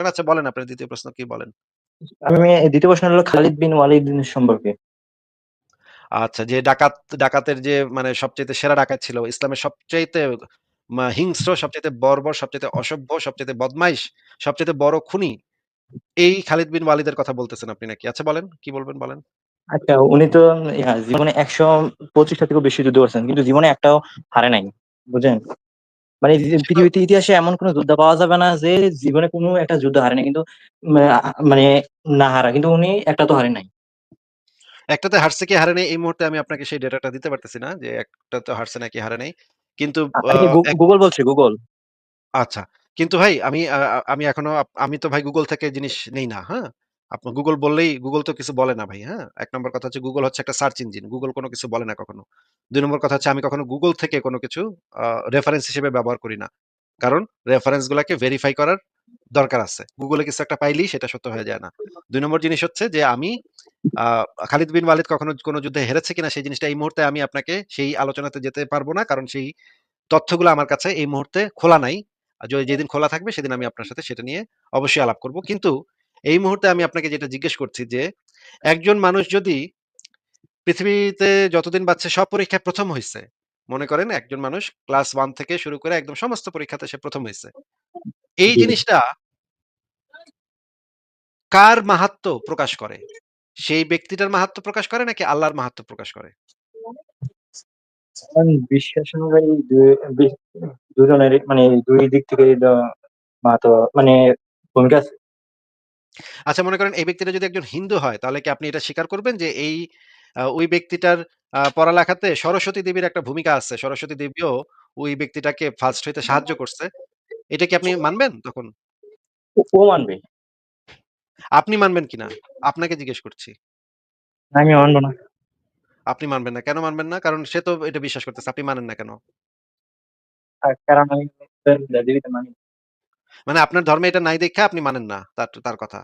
আচ্ছা বলেন আপনার ২য় প্রশ্ন কি বলেন? আমি ২য় প্রশ্ন হলো খালিদ বিন ওয়ালিদ সম্পর্কে। আচ্ছা যে ডাকাত ডাকাতের যে মানে সবচাইতে সেরা ডাকাত ছিল। ইসলামের সবচাইতে মা হিংস্র, সবচাইতে বর্বর, সবচাইতে অসভ্য, সবচাইতে বদমাইশ, সবচাইতে বড় খুনি। এই খালিদ বিন ওয়ালিদের কথা বলতেছেন আপনি নাকি? আচ্ছা বলেন, কি বলবেন বলেন? আচ্ছা উনি তো জীবনে ১২৫ টা থেকেও বেশি যুদ্ধ করছেন। কিন্তু জীবনে একটাও হারে নাই। বুঝেন? মানে পৃথিবীতে ইতিহাসে এমন কোন যোদ্ধা পাওয়া যাবে না যে জীবনে কোনো একটা যুদ্ধ হারে নাই। কিন্তু মানে না হারা। কিন্তু উনি একটা তো হারে নাই। একটাতে হারছে কি হারে নাই এই মুহূর্তে আমি আপনাকে সেই ডেটাটা দিতে পারতেছি না যে একটা তো হারছে নাকি হারে নাই। কিন্তু গুগল বলছে গুগল। আচ্ছা। কিন্তু ভাই আমি আমি এখনও আমি তো ভাই গুগল থেকে জিনিস নেই না, হ্যাঁ? আপনার গুগল বললেই গুগল তো কিছু বলে না ভাই, হ্যাঁ? ১ নম্বর কথা হচ্ছে গুগল হচ্ছে একটা সার্চ ইঞ্জিন। গুগল কোন কিছু বলে না কখনো। ২ নম্বর কথা হচ্ছে আমি কখনো গুগল থেকে কোন কিছু রেফারেন্স হিসেবে ব্যবহার করি না। কারণ রেফারেন্স গুলাকে ভেরিফাই করার দরকার আছে। গুগলে কিছু একটা পাইলেই সেটা সত্য হয়ে যায় না। ২ নম্বর জিনিস হচ্ছে যে আমি খালিদ বিন ওয়ালিদ কখনো কোন যুদ্ধে হেরেছে কিনা সেই জিনিসটা এই মুহূর্তে আমি আপনাকে সেই আলোচনাতে যেতে পারব না। কারণ সেই তথ্যগুলো আমার কাছে এই মুহূর্তে খোলা নাই। যেদিন খোলা থাকবে সেদিন আমি আপনার সাথে সেটা নিয়ে অবশ্যই আলাপ করব। কিন্তু এই মুহূর্তে আমি আপনাকে যেটা জিজ্ঞেস করছি যে, একজন মানুষ যদি পৃথিবীতে যতদিন বাঁচছে সব পরীক্ষায় প্রথম হয়েছে মনে করেন একজন মানুষ ক্লাস ওয়ান থেকে শুরু করে একদম সমস্ত পরীক্ষাতে সে ১ম হইছে। এই জিনিসটা কার মাহাত্ম প্রকাশ করে? সেই ব্যক্তিটার মাহাত্ম্য প্রকাশ করে নাকি আল্লাহর মাহাত্ম প্রকাশ করে? বিশ্বাস অনুযায়ী দু বি দুজনেরই মানে ২ দিক থেকেই দ মাহাত্ম্য মানে ভূমিকা আছে। আচ্ছা মনে করেন এই ব্যক্তিটা যদি একজন হিন্দু হয় তাহলে কি আপনি এটা স্বীকার করবেন যে এই ওই ব্যক্তিটার পড়ালেখাতে সরস্বতী দেবীর একটা ভূমিকা আছে। সরস্বতী দেবীও ওই ব্যক্তিটাকে ফার্স্ট হইতে সাহায্য করছে। এটা কি আপনি মানবেন তখন? ও ও মানবে। আপনি মানবেন কিনা? আপনাকে জিজ্ঞেস করছি। আমি মানব না। আপনি মানবেন না। কেন মানবেন না? কারণ সে তো এটা বিশ্বাস করতেছে। আপনি মানেন না কেন? কারণ আমি দেবীতে মানি। মানে আপনার ধর্মে এটা নাই দেইখা আপনি মানেন না তার তার কথা।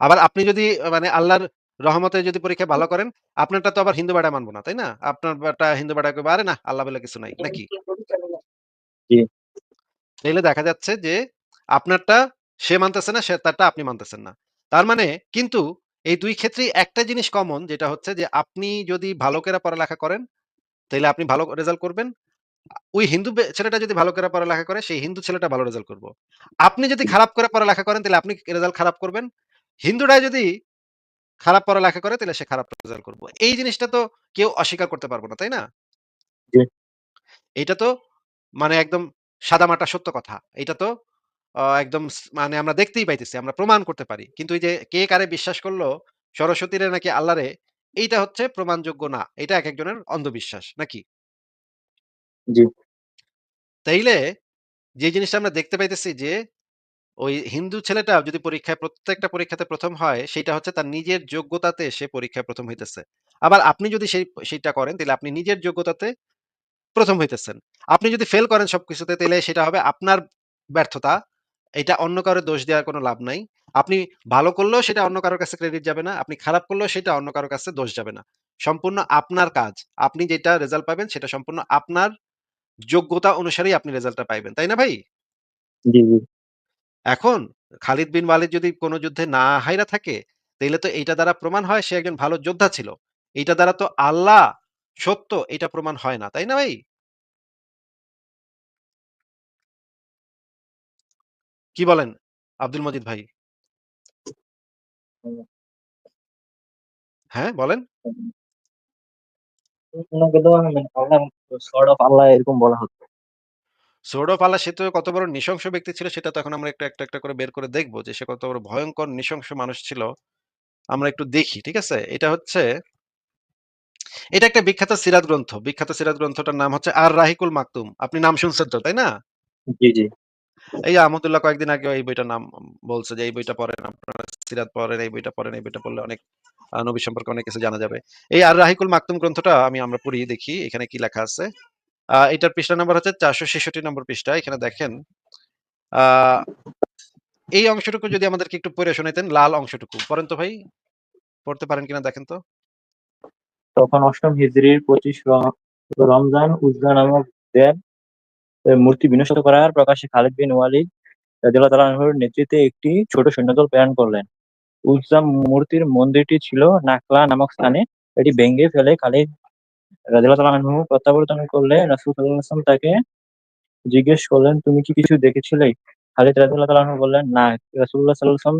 আবার আপনি যদি মানে আল্লাহর রহমতে যদি পরীক্ষায় ভালো করেন, আপনারটা তো আবার হিন্দু বেটা মানব না, তাই না? আপনারটা হিন্দু বেটা কইবে, "আরে না, আল্লাহ বলে কিছু নাই।" নাকি? তাইলে দেখা যাচ্ছে যে আপনারটা সে মানতেছে না, সে তারটা আপনি মানতেছেন না। তার মানে কিন্তু এই দুই ক্ষেত্রে একটা জিনিস কমন যেটা হচ্ছে যে আপনি যদি ভালো করে পড়ালেখা করেন, তাইলে আপনি ভালো রেজাল্ট করবেন। ওই হিন্দু বে ছেলেটা যদি ভালো করে পড়ালেখা করে, সেই হিন্দু ছেলেটা ভালো রেজাল্ট করব। আপনি যদি খারাপ করে পড়ালেখা করেন, তাইলে আপনি রেজাল্ট খারাপ করবেন। হিন্দুটা যদি খারাপ পড়ালেখা করে, তাইলে সে খারাপ রেজাল্ট করব। এই জিনিসটা তো কেউ অস্বীকার করতে পারব না, তাই না? জি। এইটা তো মানে একদম সাদামাটা সত্য কথা। এটা তো আ একদম স মানে আমরা দেখতেই পাইতেছি। আমরা প্রমাণ করতে পারি। কিন্তু এই যে কে কারে বিশ্বাস করল, সরস্বতীরে নাকি আল্লাহরে, এইটা হচ্ছে প্রমাণযোগ্য না। এটা একেকজনের অন্ধবিশ্বাস, নাকি? তাইলে যে জিনিসটা আমরা দেখতে পাইতেছি যে, ওই হিন্দু ছেলেটা যদি পরীক্ষায় প্রত্যেকটা পরীক্ষাতে ১ম হয়, সেইটা হচ্ছে তার নিজের যোগ্যতাতে সে পরীক্ষায় ১ম হইতেছে। আবার আপনি যদি সেই সেইটা করেন, তাইলে আপনি নিজের যোগ্যতাতে ১ম হইতেছেন। আপনি যদি ফেল করেন সবকিছুতে, তাইলে সেটা হবে আপনার ব্যর্থতা। এটা অন্য কারও দোষ দেওয়ার কোনো লাভ নাই। আপনি ভালো করলেও সেটা অন্য কারও কাছে ক্রেডিট যাবে না। আপনি খারাপ করলেও সেটা অন্য কারও কাছে দোষ যাবে না। সম্পূর্ণ আপনার কাজ। আপনি যেটা রেজাল্ট পাবেন সেটা সম্পূর্ণ আপনার যোগ্যতা অনুসারেই আপনি রেজাল্টটা পাইবেন। তাই না ভাই? জি, জি। এখন খালিদ বিন ওয়ালিদ যদি কোন যুদ্ধে না হাইরা থাকে, তাইলে তো এইটা দ্বারা প্রমাণ হয় সে একজন ভালো যোদ্ধা ছিল। এইটা দ্বারা তো আল্লাহ সত্য এটা প্রমাণ হয় না। তাই না ভাই? কি বলেন আব্দুল মজিদ ভাই? হ্যাঁ, বলেন। উনাকে তো আল্লাহ সর্ট অফ আল্লাহ এরকম বলা হতো। সোর্ড সে তো কত বড় নৃশংস ব্যক্তি ছিল সেটা তো এখন আমরা একটু একটা, একটা করে বের করে দেখব যে সে কত বড় ভয়ংকর নৃশংস মানুষ ছিল। আমরা একটু দেখি। ঠিক আছে? এটা হচ্ছে এটা একটা বিখ্যাত সিরাত গ্রন্থ। বিখ্যাত সিরাত গ্রন্থটার নাম হচ্ছে আর রাহিকুল মাকতুম। আপনি নাম শুনছেন তো, তাই না? জি, জি। এই আহমদুল্লাহ কয়েকদিন আগে এই বইটার নাম বলছে যে, "এই বইটা পড়েন আপনারা সিরাত পড়েন, এই বইটা পড়েন, এই বইটা পড়লে অনেক নবী সম্পর্কে অনেক কিছু জানা যাবে।" এই আর রাহিকুল মাকতুম গ্রন্থটা আমি আমরা পড়ি দেখি এখানে কি লেখা আছে। এটার পৃষ্ঠা নাম্বার হচ্ছে ৪৬৬ নম্বর পৃষ্ঠা। এখানে দেখেন এই অংশটুকু যদি আমাদেরকে একটু পড়ে শোনাইতেন, লাল অংশটুকু। পড়েন তো ভাই। পড়তে পারেন কিনা দেখেন তো? তখন অষ্টম হিজরির ২৫ র রমজান উজলা নামক এ মূর্তি বিনষ্ট করার প্রকাশ্যে খালিদ বিন ওয়ালিদ রাদিয়াল্লাহু তাআলা আনহুর নেতৃত্বে একটি ছোট সৈন্যদল প্রেরণ করলেন। উযযা মূর্তির মন্দিরটি ছিল নাখলা নামক স্থানে। এটি ভেঙে ফেলে খালিদ আনহু প্রত্যাবর্তন করলে রাসূল তাকে জিজ্ঞেস করলেন, "তুমি কি কিছু দেখেছিলে?" খালিদ তাআলা আনহু বললেন, "না।" সাল্লাল্লাহু আলাইহি ওয়াসাল্লাম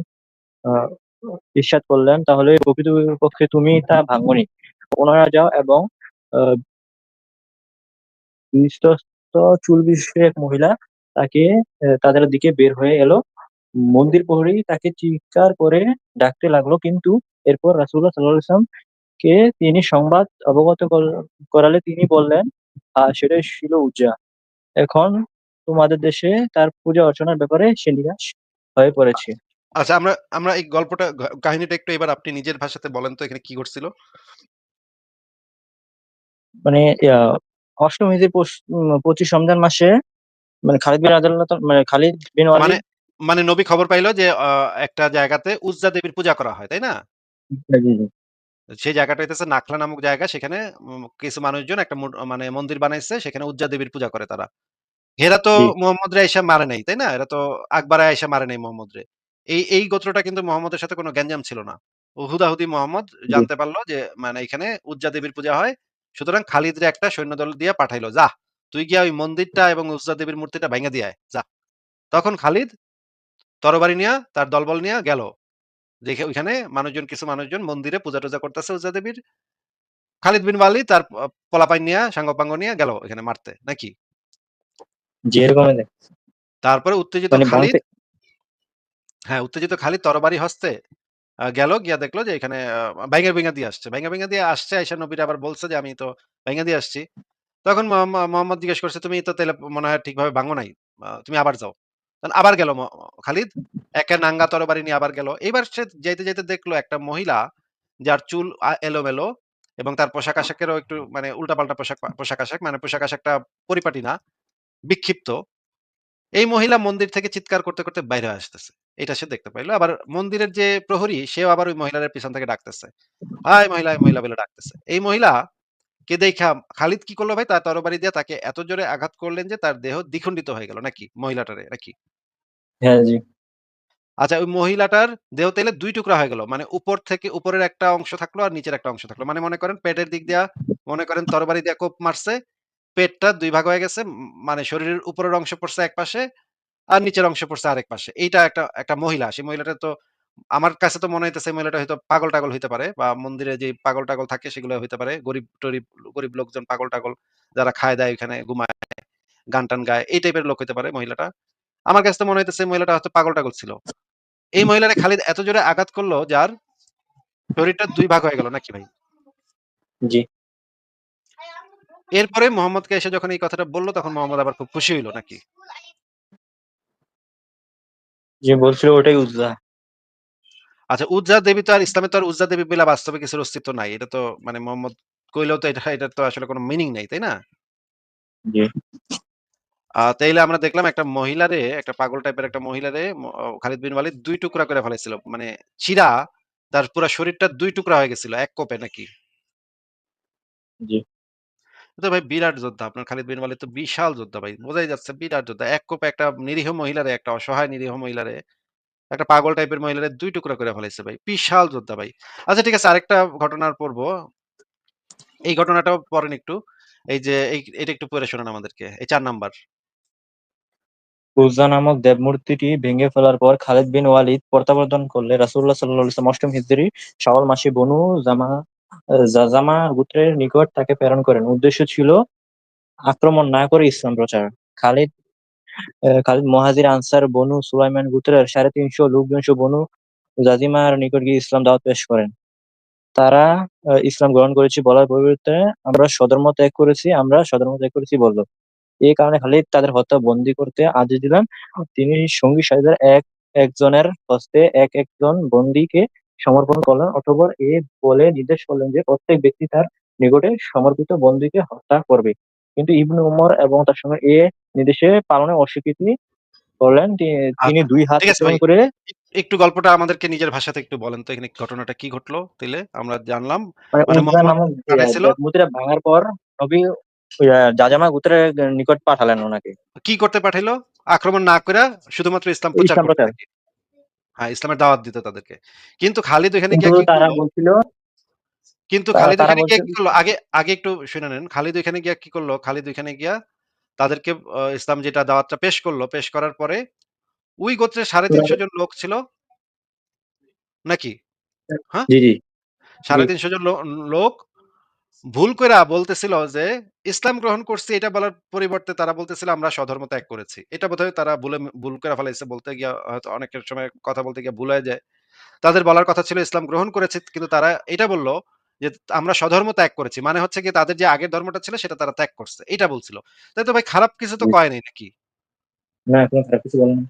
ইরশাদ করলেন, "তাহলে প্রকৃতপক্ষে তুমি তা ভাঙোনি। ওনারা যাও এবং আ বিশ্বস্ত চুল বিশিষ্ট এক মহিলা তাকে তাদের দিকে বের হয়ে এলো। মন্দির প্রহরী তাকে চিৎকার করে ডাকতে লাগল কিন্তু এরপর সাল্লাল্লাহু আলাইহি ওয়াসাল্লামকে তিনি সংবাদ অবগত করালে তিনি বললেন, "আ সেটাই ছিল উযযা। এখন তোমাদের দেশে তার পূজা অর্চনার ব্যাপারে সে নিরাশ হয়ে পড়েছে।" আচ্ছা আমরা আমরা এই গল্পটা কাহিনীটা একটু এবার আপনি নিজের ভাষাতে বলেন তো এখানে কি ঘটছিল? মানে ৮ম হিজরি ২৫ রমজান মাসে মানে খালিদ বিন তাআলা মানে খালিদ বিন মানে মানে নবী খবর পাইল যে একটা জায়গাতে উযযা দেবীর পূজা করা হয়, তাই না? সেই জায়গাটা হইতেছে নাখলা নামক জায়গা। সেখানে কিছু মানুষজন একটা মানে মন্দির বানাইছে। সেখানে উযযা দেবীর পূজা করে তারা। এরা তো জি, মোহাম্মদরে আইসা মারে নাই, তাই না? এরা তো আকবরে আইসা মারে নাই মোহাম্মদরে। এই এই গোত্রটা কিন্তু মোহাম্মদের সাথে কোনো গ্যাঞ্জাম ছিল না। হুদাহুদি মোহাম্মদ জানতে পারল যে মানে এখানে উজ্জা দেবীর পূজা হয়। সুতরাং খালিদ রে একটা সৈন্যদল দিয়ে পাঠাইলো। যা তুই গিয়া ওই মন্দিরটা এবং উজ্জা দেবীর মূর্তিটা ভেঙে দিয়ে যা।" তখন খালিদ তরবারি নিয়া তার দলবল নিয়া গেল। দেখে ওইখানে মানুষজন কিছু মানুষজন মন্দিরে পূজা-টুজা করতেছে উযযা দেবীর। খালিদ বিন ওয়ালিদ তার প পোলাপাইন নিয়া সাঙ্গপাঙ্গ নিয়া গেল ওখানে মারতে, নাকি? তারপরে উত্তেজিত মানে খালিদ হ্যাঁ, উত্তেজিত খালিদ তরবারি হস্তে গেল গিয়া দেখল যে এখানে আ ভাইঙা, ভাইঙা দিয়ে আসছে। ভাইঙা, ভাইঙা দিয়ে আসছে আইসা নবীরে আবার বলছে যে, "আমি তো ভাইঙা দিয়ে আসছি।" তখন মোহাম্ম মোহাম্মদ জিজ্ঞেস করছে, "তুমি তো তাইলে মনে হয় ঠিকভাবে ভাঙো নাই। তুমি আবার যাও।" আবার গেল খালিদ একে নাঙ্গা তরবারি নিয়ে আবার গেল। এইবার সে যাইতে, যাইতে দেখল একটা মহিলা যার চুল এলোমেলো এবং তার পোশাক-আশাকেরও একটু মানে উল্টাপাল্টা পোশাক পোশাক-আশাক মানে পোশাক-আশাকটা পরিপাটি না, বিক্ষিপ্ত। এই মহিলা মন্দির থেকে চিৎকার করতে, করতে বাইরে আসতেছে। এটা সে দেখতে পাইলো আবার মন্দিরের যে প্রহরী সেও আবার ওই মহিলার পিছন থেকে ডাকতেছে। "হাই মহিলা, মহিলা" বলে ডাকতেছে। এই মহিলা কে দেইখা খালিদ কি করল ভাই? তার তরবারি দিয়ে তাকে এত জোরে আঘাত করলেন যে তার দেহ দ্বিখণ্ডিত হয়ে গেল নাকি? মহিলাটারে নাকি? হ্যাঁ, জি, আচ্ছা ওই মহিলাটার দেহ তাইলে ২ টুকরা হয়ে গেল। মানে উপর থেকে উপরের একটা অংশ থাকল আর নিচের একটা অংশ থাকল। মানে মনে করেন পেটের দিক দিয়া মনে করেন তরবারি দিয়া কোপ মারছে। পেটটা দুই ভাগ হয়ে গেছে। মানে শরীরের উপরের অংশ পড়ছে এক পাশে আর নিচের অংশ পড়ছে আরেক পাশে। এইটা একটা একটা মহিলা। সেই মহিলাটা তো আমার কাছে তো মনে হইতেছে মহিলাটা হয়তো পাগল-টাগল হইতে পারে বা মন্দিরে যে পাগল-টাগল থাকে সেগুলো হইতে পারে। গরিব-টরিব গরিব লোকজন পাগল-টাগল যারা খায়-দায় ওইখানে ঘুমায়, গান-টান গায় এই টাইপের লোক হইতে পারে মহিলাটা। আমার কাছে তো মনে হইতেছে মহিলাটা হয়তো পাগল-টাগল ছিল। এই মহিলারে খালিদ এত জোরে আঘাত করল যার শরীরটা দুই ভাগ হয়ে গেল নাকি ভাই? জি, এরপরে মোহাম্মদকে এসে যখন এই কথাটা বলল তখন মোহাম্মদ আবার খুব খুশি হইল নাকি? জি বলছিল ওটাই উযযা। আচ্ছা উযযা দেবী তো আর ইসলামে তো আর উযযা দেবী বইলা বাস্তবে কিছুর অস্তিত্ব নাই। এটা তো মানে মোহাম্মদ কইলেও তো এটা এটার তো আসলে কোন মিনিং নাই, তাই না? জি, তাইলে আমরা দেখলাম একটা মহিলারে, একটা পাগল টাইপের একটা মহিলারে খালিদ বিন ওয়ালিদ ২ টুকরা করে ফেলাইছিল। মানে চিরা তার পুরা শরীরটা দুই টুকরা হয়ে গেছিল এক কোপে নাকি? জি, তো ভাই বিরাট যোদ্ধা। আপনার খালিদ বিন ওয়ালিদ তো বিশাল যোদ্ধা ভাই। বোঝাই যাচ্ছে বিরাট যোদ্ধা। এক কোপে একটা নিরীহ মহিলারে, একটা অসহায় নিরীহ মহিলারে, একটা পাগল টাইপের মহিলারে দুই টুকরা করে ফেলাইছে ভাই। বিশাল যোদ্ধা ভাই। আচ্ছা ঠিক আছে, আরেকটা ঘটনার পড়ব। এই ঘটনাটা পড়েন একটু। এই যে এটা একটু পড়ে শোনান আমাদেরকে। এই ৪ নাম্বার। উযযা নামক দেবমূর্তিটি ভেঙে ফেলার পর খালিদ বিন ওয়ালিদ প্রত্যাবর্তন করলে আলাইহি ওয়াসাল্লাম ৮ম হিজরি, শাওয়াল মাসে বনু জামা আ জাযামা গোত্রের নিকট তাকে প্রেরণ করেন। উদ্দেশ্য ছিল আক্রমণ না করে ইসলাম প্রচার। খালিদ খালিদ মুহাজির আনসার বনু সুলাইমান গোত্রের ৩৫০ লোকজন সহ বনু জাজিমার নিকট গিয়ে ইসলাম দাওয়াত পেশ করেন। তারা ইসলাম গ্রহণ করেছি বলার পরিবর্তে আমরা স্বধর্ম ত্যাগ করেছি, আমরা স্বধর্ম ত্যাগ করেছি বলল। এই কারণে খালিদ তাদের হত্যা বন্দি করতে আদেশ দিলেন। তিনি সঙ্গী সাথীদের এক একজনের হস্তে এক একজন বন্দীকে সমর্পণ করলেন। অতঃপর এ বলে নির্দেশ করলেন যে প্রত্যেক ব্যক্তি তার নিকটে সমর্পিত বন্দীকে হত্যা করবে। কিন্তু ইবনে উমর এবং তার সঙ্গে এ নির্দেশে পালনে অস্বীকৃতি করলেন। তিনি আচ্ছা। ২ হাত ঠিক আছে উত্তোলন ভাই। করে একটু গল্পটা আমাদেরকে নিজের ভাষাতে একটু বলেন তো এখানে ঘটনাটা কি ঘটলো তাইলে? আমরা জানলাম মানে মানে দেবমূর্তিটা ভাঙার পর নবী জাজামা গোত্রের নিকট পাঠালেন ওনাকে কি করতে পাঠাইলো আক্রমণ না করে শুধুমাত্র ইসলাম প্রচার করতে হ্যাঁ ইসলামের দাওয়াত দিত তাদেরকে কিন্তু খালিদ ওখানে কিন্তু গিয়া কি তারা বলছিল কিন্তু খালিদ ওখানে গিয়া কি করল? আগে আগে একটু শুনে নেন। খালিদ ওখানে গিয়া কি করল? খালিদ ওখানে গিয়া তাদেরকে ইসলাম যেটা দাওয়াতটা পেশ করল পেশ করার পরে ওই গোত্রের সাড়ে তিনশো জন লোক ছিল? নাকি? হ্যাঁ? সাড়ে তিনশো জন লোক ভুল করে বলতেছিল যে ইসলাম গ্রহণ করছি এটা বলার পরিবর্তে তারা বলতেছিল আমরা স্বধর্ম ত্যাগ করেছি। এটা বোধহয় তারা ভুলে ভুল করে ফেলাইছে বলতে গিয়া হয়তো অনেকের সময় কথা বলতে গিয়ে ভুলে যায়। তাদের বলার কথা ছিল ইসলাম গ্রহণ করেছে কিন্তু তারা এটা বলল যে আমরা স্বধর্ম ত্যাগ করেছি। মানে হচ্ছে কি তাদের যে আগের ধর্মটা ছিল সেটা তারা ত্যাগ করছে। এটা বলছিল। তাই তো ভাই খারাপ কিছু তো কয় নাই নাকি? না খারাপ কিছু বলেন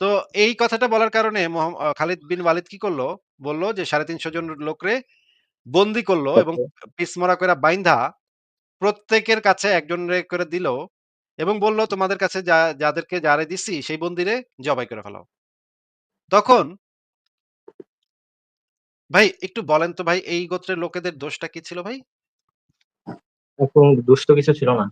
তো এই কথাটা বলার কারণে খালিদ বিন ওয়ালিদ কি করল? বলল যে সাড়ে তিনশো জন লোকরে বন্দি করল এবং পিসমরা করে বাইন্ধা প্রত্যেকের কাছে একজন রে করে দিল এবং বলল তোমাদের কাছে যা যাদেরকে যারে দিছি সেই বন্দিরে জবাই করে ফেলাও। তখন ভাই একটু বলেন তো ভাই এই গোত্রের লোকেদের দোষটা কি ছিল ভাই? কোনো দুষ্ট কিছু ছিল না।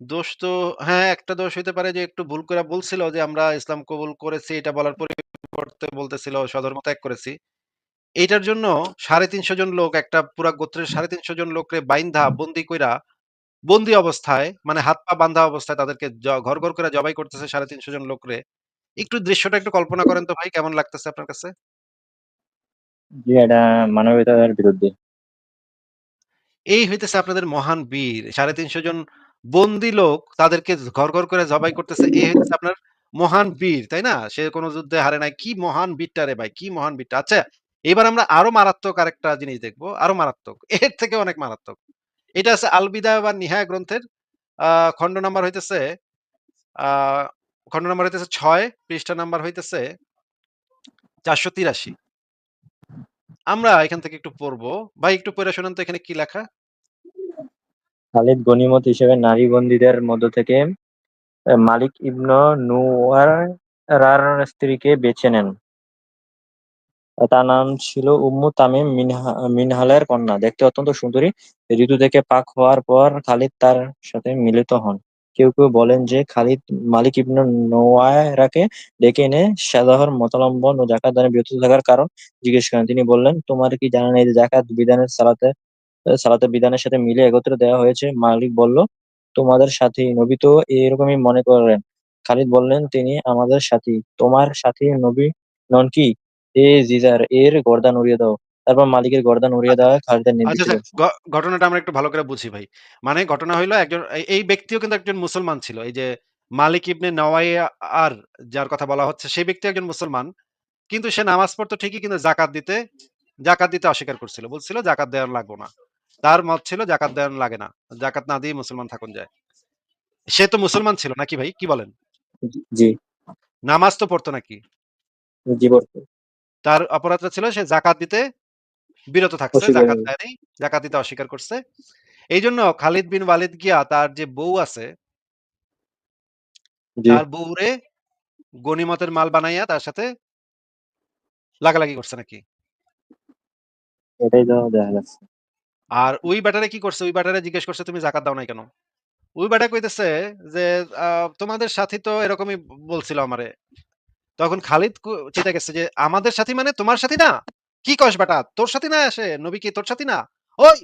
দোষ তো হ্যাঁ একটা দোষ হইতে পারে যে একটু ভুল করে বলছিল যে আমরা ইসলাম কবুল করেছি এটা বলার পরিবর্তে বলতেছিল স্বধর্ম ত্যাগ করেছি। এইটার জন্য সাড়ে তিনশো জন লোক একটা পুরা গোত্রের সাড়ে তিনশো জন লোকরে বাইন্ধা বন্দি কইরা বন্দি অবস্থায় মানে হাত পা বান্ধা অবস্থায় তাদেরকে জ- ঘর ঘর করে জবাই করতেছে সাড়ে তিনশো জন লোকরে। একটু দৃশ্যটা একটু কল্পনা করেন তো ভাই কেমন লাগতেছে আপনার কাছে? মানবতার বিরুদ্ধে। এই হইতেছে আপনাদের মহান বীর। সাড়ে তিনশো জন বন্দি লোক তাদেরকে ঘর ঘর করে জবাই করতেছে। এই হইতেছে আপনার মহান বীর, তাই না? সে কোনো যুদ্ধে হারে নাই। কি মহান বীরটা রে ভাই, কি মহান বীরটা। আচ্ছা এবার আমরা আরও মারাত্মক আরেকটা জিনিস দেখব। আরও মারাত্মক। এর থেকে অনেক মারাত্মক। এটা আছে আলবিদা বা নিহায় গ্রন্থের আহ খণ্ড নাম্বার হইতেছে আহ খণ্ড নাম্বার হইতেছে ছয়, পৃষ্ঠা নাম্বার হইতেছে চারশো তিরাশি। আমরা এখান থেকে একটু পড়ব। ভাই, একটু পড়ে শোনান তো এখানে কি লেখা? খালিদ গনিমত হিসেবে নারী বন্দীদের মধ্য থেকে মালিক ইবন নুয়ারার স্ত্রীকে বেছে নেন। তার নাম ছিল উম্মু তামিম মিনহা- মিনহালের কন্যা। দেখতে অত্যন্ত সুন্দরী। ঋতু থেকে পাক হওয়ার পর খালিদ তার সাথে মিলিত হন। কেউ কেউ বলেন যে খালিদ মালিক ইবন নোয়ারাকে ডেকে এনে সাদাহর মতালম্বন ও জাকাত দানে বিরত থাকার কারণ জিজ্ঞেস করেন। তিনি বললেন, তোমার কি জানা নেই যে জাকাত বিধানের সালাতে সালাতের বিধানের সাথে মিলে একত্রে দেওয়া হয়েছে? মালিক বলল, তোমাদের সাথী নবী তো এরকমই মনে করেন। খালিদ বললেন, তিনি আমাদের সাথী। তোমার সাথী নবী নন কি? এ জিজার, এর গর্দান উড়িয়ে দাও। তারপর মালিকের গর্দান উড়িয়ে দেওয়া খালিদের নির্দেশ আচ্ছা আচ্ছা ঘটনাটা আমরা একটু ভালো করে বুঝি ভাই। মানে ঘটনা হইল একজন এই- ব্যক্তিও কিন্তু একজন মুসলমান ছিল। এই যে মালিক ইবনে নওয়াই আর যার কথা বলা হচ্ছে সেই ব্যক্তি একজন মুসলমান। কিন্তু সে নামাজ পড়তো ঠিকই কিন্তু জাকাত দিতে জাকাত দিতে অস্বীকার করছিল। বলছিল জাকাত দেওয়ার লাগবো না। তার মত ছিল জাকাত দেওয়ার লাগে না। জাকাত না দিয়ে মুসলমান থাকুন যায়। সে তো মুসলমান ছিল নাকি ভাই? কি বলেন? জি নামাজ তো পড়তো নাকি? জি বলতো। তার অপরাধটা ছিল সে জাকাত দিতে বিরত থাকছে জাকাত। দেয় নাই জাকাত দিতে অস্বীকার করছে। এই জন্য খালিদ বিন ওয়ালিদ গিয়া তার যে বউ আছে তার বউরে গনিমতের মাল বানাইয়া তার সাথে লাগালাগি করছে নাকি? এটাই তো দেখা যাচ্ছে। আর ওই ব্যাটারে কি করছে? ওই ব্যাটারে জিজ্ঞেস করছে তুমি জাকাত দাও নাই কেন? ওই ব্যাটা কইতেছে যে তোমাদের সাথী তো এরকমই বলছিল আমারে। তখন খালিদ চিন্তা গেছে যে আমাদের সাথী মানে তোমার সাথী না? কি কস বেটা? তোর সাথে না আসে নবী কি তোর সাথে না? ওই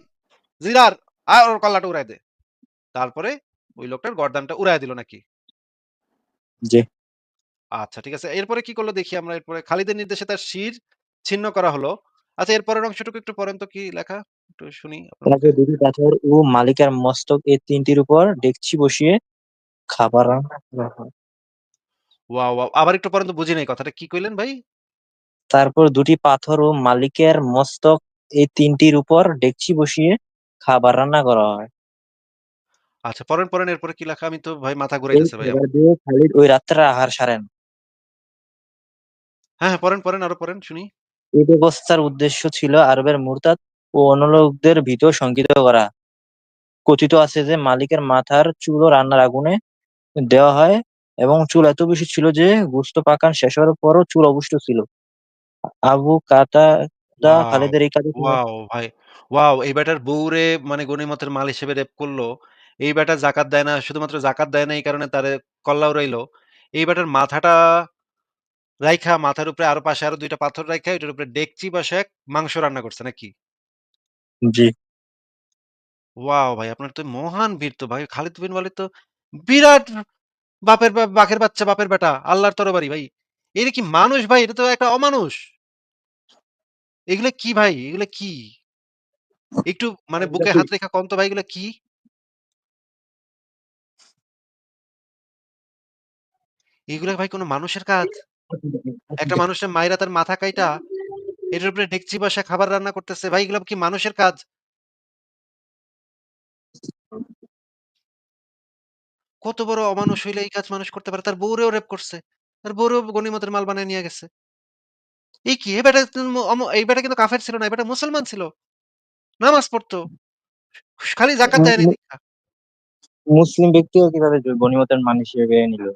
জিরার আর ওর কল্লাটা উড়াই দে। তারপরে ওই লোকটার গর্দানটা উড়াই দিল নাকি? জি। আচ্ছা ঠিক আছে। এরপরে কি করল দেখি আমরা এরপরে খালিদের নির্দেশে তার শির ছিন্ন করা হলো। আচ্ছা এরপরের অংশটুকু একটু পড়েন তো কি লেখা? একটু শুনি তাকে দুটি পাথর ও মালিকের মস্তক এই তিনটির উপর ডেকচি বসিয়ে খাবার রান্না করা হয়। ওয়াও ওয়াও আবার একটু পরেন তো বুঝি নাই কথাটা। কি কইলেন ভাই? তারপর দুটি পাথর ও মালিকের মস্তক এই তিনটির উপর ডেকচি বসিয়ে খাবার রান্না করা হয়। আচ্ছা পরেন পরেন এরপরে কি লেখা? আমি তো ভাই মাথা এই ঘুরাইতেছে ভাই খাবার দিয়ে খালিদ ওই রাত্রে আহার সারেন। হ্যাঁ হ্যাঁ পরেন পরেন আরও পরেন শুনি। এই ব্যবস্থার উদ্দেশ্য ছিল আরবের মুরতাদ ও অন্য লোকদের ভিতর শঙ্কিত করা। কথিত আছে যে মালিকের মাথার চুলও রান্নার আগুনে দেওয়া হয় এবং চুল এত বেশি ছিল যে গোস্ত পাকান শেষ হওয়ার পরও চুল অবশিষ্ট ছিল। আবু কাতা দা ওয়াও! খালেদের এই কাজে ওয়াও ভাই! ওয়াও! এই ব্যাটার বউরে মানে গনিমতের মাল হিসেবে রেপ করল। এই ব্যাটা জাকাত দেয় না। শুধুমাত্র জাকাত দেয় না এই কারণে তারে কল্লা উড়াইলো। এই ব্যাটার মাথাটা রাইখা মাথার উপরে আরও পাশে আরও ২ টা পাথর রাইখা এটার উপরে ডেকচি বসায় মাংস রান্না করছে নাকি? জি। ওয়াও! ভাই আপনার তো মহান বীর তো ভাই। খালিদ বিন ওয়ালিদ তো বিরাট বাপের বা বাঘের বাচ্চা, বাপের বেটা। আল্লাহর তরবারি ভাই। এটা কি মানুষ ভাই? এটা তো একটা অমানুষ। এগুলা কি ভাই? এগুলা কি? একটু মানে বুকে হাত রেখা কন তো ভাই এগুলা কি? এগুলা ভাই কোন মানুষের কাজ? একটা মানুষের মাইরা তার মাথা কাইটা এটার উপরে ডেকচি বসায় খাবার রান্না করতেছে। ভাই এগুলো কি মানুষের কাজ? কত বড় অমানুষ হইলে এই কাজ মানুষ করতে পারে? তার বউরেও রেপ করছে। তার বউরেও গনিমতের মাল বানায় নিয়ে গেছে। এই কি? এ বেটা তো ম অম এই বেটা কিন্তু কাফের ছিল না। এই বেটা মুসলমান ছিল। নামাজ পড়তো। খালি জাকাত মু দেয় নাই মু দেইখা। মুসলিম ব্যক্তিও কীভাবে জ গনিমতের মান হিসেবে নিল?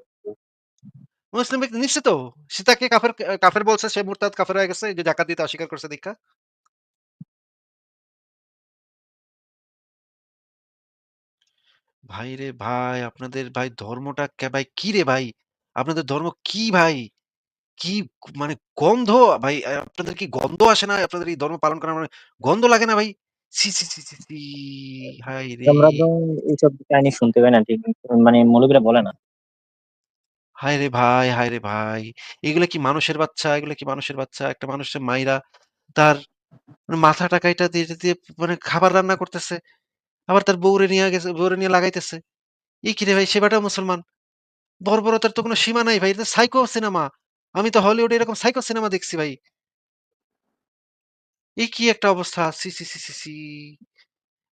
মুসলিম ব্যক্তি নিচ্ছে তো। সে তাকে কাফের কাফের বলছে, সে মুরতাদ কাফের হয়ে গেছে। এই যে জাকাত দিতে অস্বীকার করছে দেইখা। ভাইরে ভাই, আপনাদের ভাই ধর্মটা কে ভাই কি রে ভাই? আপনাদের ধর্ম কি ভাই? কি মানে গন্ধ ভাই আ আপনাদের কি গন্ধ আসে না? আপনাদের এই ধর্ম পালন করার মানে গন্ধ লাগে না ভাই? ছি, ছি, ছি, ছি, ছি! হায়রে! আমরা তো এইসব কাহিনী শুনতে পাই না ঠিক মানে মৌলবীরা বলে না। হায়রে ভাই, হায়রে ভাই! এগুলা কি মানুষের বাচ্চা? এগুলা কি মানুষের বাচ্চা? একটা মানুষের মাইরা তার মাথাটা কাইটা দিয়ে দিয়ে মানে খাবার রান্না করতেছে। আবার তার বউরে নিয়া গেছে, বউরে নিয়ে লাগাইতেছে। এ কি রে ভাই? সে মুসলমান। বর্বরতার তো কোনো সীমা নাই ভাই। এটা সাইকো সিনেমা। আমি তো হলিউডে এরকম সাইকো সিনেমা দেখছি ভাই। এ কি একটা অবস্থা! ছি, ছি, ছি, ছি, ছি!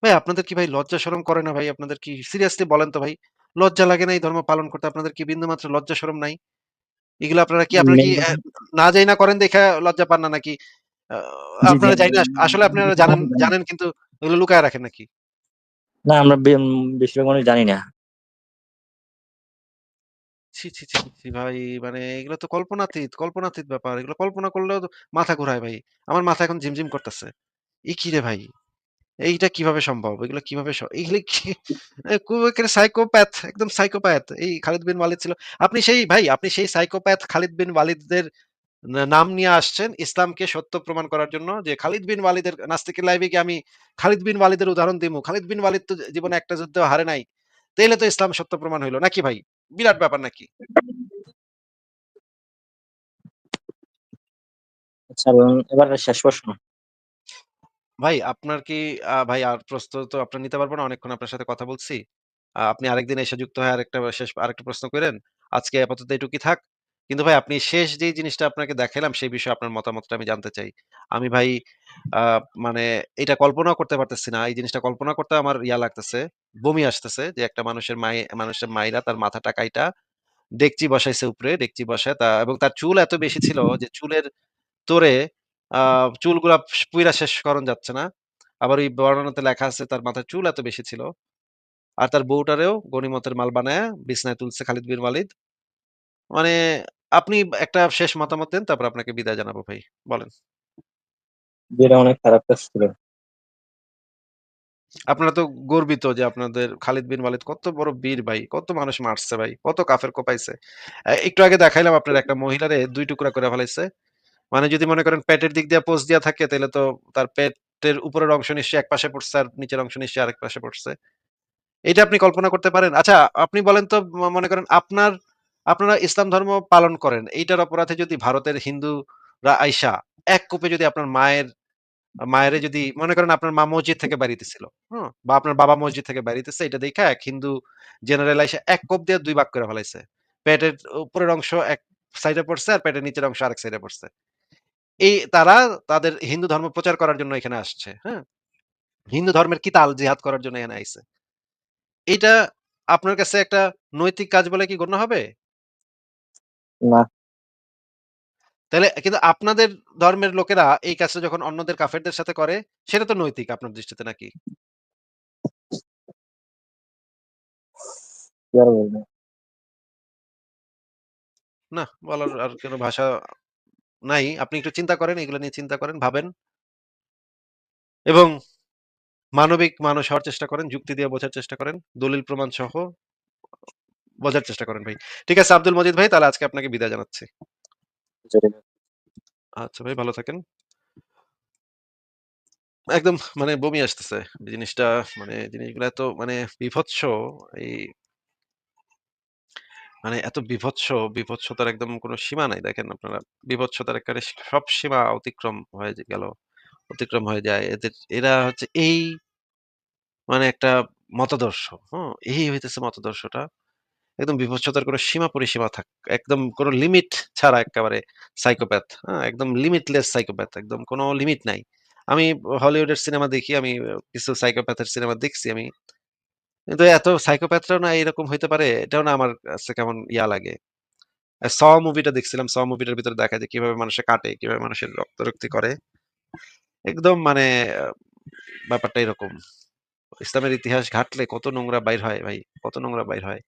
ভাই আপনাদের কি ভাই লজ্জা শরম করে না ভাই? আপনাদের কি সিরিয়াসলি বলেন তো ভাই? লজ্জা লাগে না এই ধর্ম পালন করতে? আপনাদের কি বিন্দুমাত্র লজ্জা শরম নাই? এগুলা আপনারা কি আপনারা কি না যাই না করেন দেইখা লজ্জা পান না নাকি? আপনারা জানি না আসলে আপনারা জানেন জানেন কিন্তু এগুলো লুকায় রাখেন নাকি? না আমরা বেশিরভাগ মানুষ জানি না। ছি, ছি, ছি, ছি ভাই মানে এগুলো তো কল্পনাতীত, কল্পনাতীত ব্যাপার। এগুলো কল্পনা করলেও মাথা ঘুরায় ভাই। আমার মাথা এখন ঝিমঝিম করতেছে। এ কি রে ভাই? এইটা কীভাবে সম্ভব? এগুলো কীভাবে এগুলো কি সাইকোপ্যাথ, একদম সাইকোপ্যাথ। এই খালিদ বিন ওয়ালিদ ছিল। আপনি সেই ভাই আপনি সেই সাইকোপ্যাথ খালিদ বিন ওয়ালিদের না নাম নিয়ে আসছেন ইসলামকে সত্য প্রমাণ করার জন্য যে খালিদ বিন ওয়ালিদের নাস্তিকের লাইভে গিয়ে আমি খালিদ বিন ওয়ালিদের উদাহরণ দিমু। খালিদ বিন ওয়ালিদ তো জীবনে একটা যুদ্ধেও হারে নাই। তাইলে তো ইসলাম সত্য প্রমাণ হইল। নাকি ভাই? বিরাট ব্যাপার নাকি? আচ্ছা এবার শেষ প্রশ্ন। ভাই আপনার কি ভাই আর প্রশ্ন তো আপনার নিতে পারব না। অনেকক্ষণ আপনার সাথে কথা বলছি। আপনি আরেকদিন এসে যুক্ত হয়ে আরেকটা শেষ আরেকটা প্রশ্ন করেন আজকে আপাতত এটুকুই থাক। কিন্তু ভাই আপনি শেষ যেই জিনিসটা আপনাকে দেখাইলাম সেই বিষয়ে আপনার মতামতটা আমি জানতে চাই। আমি ভাই মানে এটা কল্পনাও করতে পারতেছি না। এই জিনিসটা কল্পনা করতে আমার ইয়া লাগতেছে, বমি আসতেছে যে একটা মানুষের মাই মানুষের মাইরা তার মাথাটা কাইটা ডেকচি বসাইছে উপরে, ডেকচি বসায় তা এবং তার চুল এত বেশি ছিল যে চুলের তোড়ে আ চুলগুলা পুইরা শেষ করণ যাচ্ছে না। আবার ওই বর্ণনাতে লেখা আছে তার মাথার চুল এত বেশি ছিল। আর তার বউটারেও গনিমতের মাল বানায় বিছনায় তুলছে খালিদ বিন ওয়ালিদ। মানে আপনি একটা শেষ মতামত দেন তারপর আপনাকে বিদায় জানাব ভাই। বলেন। জি, অনেক খারাপ কাজ ছিল। আপনারা তো গর্বিত যে আপনাদের খালিদ বিন ওয়ালিদ কত বড় বীর ভাই। কত মানুষ মারছে ভাই। কত কাফের কোপাইছে। একটু আগে দেখাইলাম আপনার একটা মহিলারে দুই টুকরা করে ফেলাইছে। মানে যদি মনে করেন পেটের দিক দিয়ে পোজ দিয়া থাকে তাহলে তো তার পেটের উপরের অংশ নিশ্চয়ই এক পাশে পড়ছে আর নিচের অংশ নিশ্চয়ই আরেক পাশে পড়ছে। এটা আপনি কল্পনা করতে পারেন? আচ্ছা আপনি বলেন তো মনে করেন আপনার আপনারা ইসলাম ধর্ম পালন করেন। এইটার অপরাধে যদি ভারতের হিন্দুরা আইসা এক কোপে যদি আপনার মায়ের মায়েরে যদি মনে করেন আপনার মা মসজিদ থেকে বাড়িতেছিল, হুম? বা আপনার বাবা মসজিদ থেকে বাড়িতেছে এটা দেইখা এক হিন্দু জেনারেল আইসা এক কোপ দিয়ে ২ ভাগ করে ফেলাইছে। পেটের উপরের অংশ এক সাইডে পড়ছে আর পেটের নিচের অংশ আরেক সাইডে পড়ছে। এই তারা তাদের হিন্দু ধর্ম প্রচার করার জন্য এখানে আসছে, হ্যাঁ? হিন্দু ধর্মের কি তাল জিহাদ করার জন্য এখানে আইছে। এটা আপনার কাছে একটা নৈতিক কাজ বলে কি গণ্য হবে? না, তাইলে কিন্তু আপনাদের ধর্মের লোকেরা এই কাজটা যখন অন্যদের কাফেরদের সাথে করে, সেটা তো নৈতিক আপনার দৃষ্টিতে নাকি? কি আর বলব? নাহ, বলার আর কোনো ভাষা নাই। আপনি একটু চিন্তা করেন, এগুলো নিয়ে চিন্তা করেন, ভাবেন। এবং মানবিক মানুষ হওয়ার চেষ্টা করেন, যুক্তি দিয়ে বোঝার চেষ্টা করেন, দলিল প্রমাণ সহ বোঝার চেষ্টা করেন ভাই। ঠিক আছে আব্দুল মজিদ ভাই তাহলে আজকে আপনাকে বিদায় জানাচ্ছি। আচ্ছা ভাই ভালো থাকেন। একদম মানে বমি আসতেছে। জিনিসটা মানে জিনিসগুলা এত মানে বিভৎস এই মানে এত বিভৎস, বিভৎসতার একদম কোনো সীমা নাই। দেখেন আপনারা বিভৎসতার একেবারে সব সীমা অতিক্রম হয়ে গেল। অতিক্রম হয়ে যায়। এদের এরা হচ্ছে এই মানে একটা মতাদর্শ, হুম? এই হইতেছে মতাদর্শটা। একদম বিভৎসতার কোনো সীমা পরিসীমা থাক একদম কোনো লিমিট ছাড়া একেবারে সাইকোপ্যাথ, হ্যাঁ? একদম লিমিটলেস সাইকোপ্যাথ একদম কোনো লিমিট নাই। আমি হলিউডের সিনেমা দেখি, আমি কিছু সাইকোপ্যাথের সিনেমা দেখছি আমি। কিন্তু এত সাইকোপ্যাথরাও না এরকম হইতে পারে, এটাও না আমার কাছে কেমন ইয়া লাগে। 'স' মুভিটা দেখছিলাম। 'স' মুভিটার ভিতরে দেখা যায় কীভাবে মানুষে কাটে, কীভাবে মানুষের রক্তারক্তি করে। একদম মানে ব্যাপারটা এরকম। ইসলামের ইতিহাস ঘাঁটলে কত নোংরা বাইর হয় ভাই, কত নোংরা বাইর হয়।